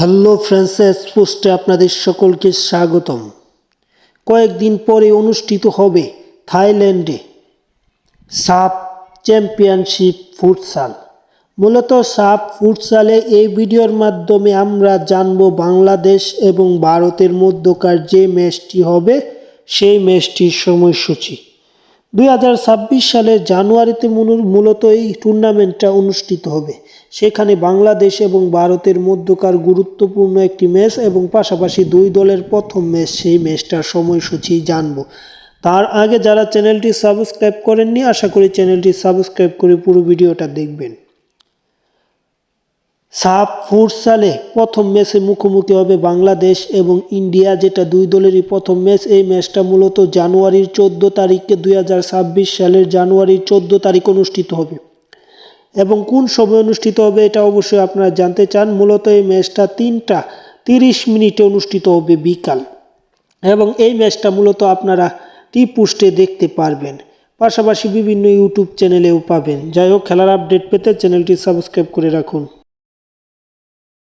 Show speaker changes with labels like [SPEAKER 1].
[SPEAKER 1] Hello Frances পোস্টে আপনাদের সকলকে স্বাগতম। কয়েকদিন পরে অনুষ্ঠিত হবে থাইল্যান্ডে সাপ চ্যাম্পিয়নশিপ ফুটসাল। মূলত সাপ ফুটসালে এই ভিডিওর মাধ্যমে আমরা জানব বাংলাদেশ এবং ভারতের মধ্যকার যে ম্যাচটি হবে, সেই ম্যাচটির সময়সূচি। দুই হাজার ছাব্বিশ সালের জানুয়ারিতে মূল- মূলত এই টুর্নামেন্টটা অনুষ্ঠিত হবে। সেখানে বাংলাদেশ এবং ভারতের মধ্যকার গুরুত্বপূর্ণ একটি ম্যাচ এবং পাশাপাশি দুই দলের প্রথম ম্যাচ, সেই ম্যাচটার সময়সূচি জানব। তার আগে যারা চ্যানেলটি সাবস্ক্রাইব করেননি, আশা করি চ্যানেলটি সাবস্ক্রাইব করে পুরো ভিডিওটা দেখবেন। সাপ ফুটসালে প্রথম ম্যাচে মুখোমুখি হবে বাংলাদেশ এবং ইন্ডিয়া, যেটা দুই দলেরই প্রথম ম্যাচ। এই ম্যাচটা মূলত জানুয়ারির চোদ্দ তারিখে দুই সালের জানুয়ারির চোদ্দ তারিখ অনুষ্ঠিত হবে। এবং কোন সময় অনুষ্ঠিত হবে এটা অবশ্যই আপনারা জানতে চান। মূলত এই ম্যাচটা তিনটা তিরিশ মিনিটে অনুষ্ঠিত হবে বিকাল। এবং এই ম্যাচটা মূলত আপনারা টি পোস্টে দেখতে পারবেন। পাশাপাশি বিভিন্ন ইউটিউব চ্যানেলেও পাবেন। যাই হোক, খেলার আপডেট পেতে চ্যানেলটি সাবস্ক্রাইব করে রাখুন।